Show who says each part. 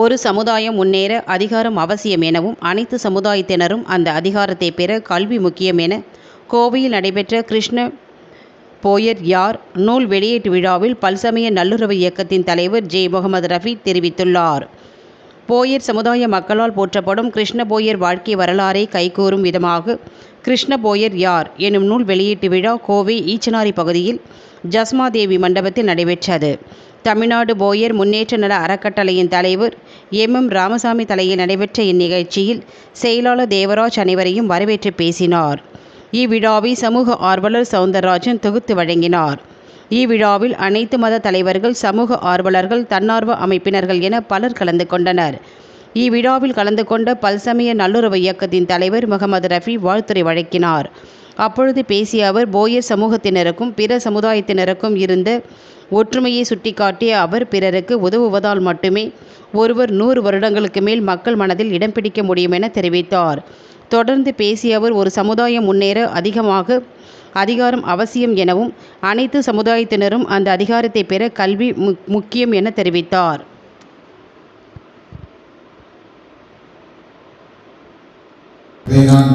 Speaker 1: ஒரு சமுதாயம் முன்னேற அதிகாரம் அவசியம் எனவும் அனைத்து சமுதாயத்தினரும் அந்த அதிகாரத்தை பெற கல்வி முக்கியம் என கோவையில் நடைபெற்ற கிருஷ்ண போயர் யார் நூல் வெளியீட்டு விழாவில் பல்சமய நல்லுறவு இயக்கத்தின் தலைவர் ஜே. முகமது ரஃபி தெரிவித்துள்ளார். போயர் சமுதாய மக்களால் போற்றப்படும் கிருஷ்ண போயர் வாழ்க்கை வரலாறை கைகூறும் விதமாக கிருஷ்ண போயர் யார் எனும் நூல் வெளியீட்டு விழா கோவை ஈச்சனாரி பகுதியில் ஜஸ்மாதேவி மண்டபத்தில் நடைபெற்றது. தமிழ்நாடு போயர் முன்னேற்ற நல அறக்கட்டளையின் தலைவர் எம். எம். ராமசாமி தலையில் நடைபெற்ற இந்நிகழ்ச்சியில் செயலாளர் தேவராஜ் அனைவரையும் வரவேற்று பேசினார். இவ்விழாவை சமூக ஆர்வலர் சவுந்தரராஜன் தொகுத்து வழங்கினார். இவ்விழாவில் அனைத்து மத தலைவர்கள் சமூக ஆர்வலர்கள் தன்னார்வ அமைப்பினர்கள் என பலர் கலந்து கொண்டனர். இவ்விழாவில் கலந்து கொண்ட பல்சமய நல்லுறவு இயக்கத்தின் தலைவர் முகமது ரஃபி வாழ்த்துரை வழங்கினார். அப்பொழுது பேசிய அவர் போயர் சமூகத்தினருக்கும் பிற சமுதாயத்தினருக்கும் இருந்த ஒற்றுமையை சுட்டிக்காட்டிய அவர் பிறருக்கு உதவுவதால் மட்டுமே ஒருவர் நூறு வருடங்களுக்கு மேல் மக்கள் மனதில் இடம் பிடிக்க முடியும் என தெரிவித்தார். தொடர்ந்து பேசிய அவர் ஒரு சமுதாயம் முன்னேற அதிகமாக அதிகாரம் அவசியம் எனவும் அனைத்து சமுதாயத்தினரும் அந்த அதிகாரத்தை பெற கல்வி முக்கியம் என தெரிவித்தார்.
Speaker 2: நான்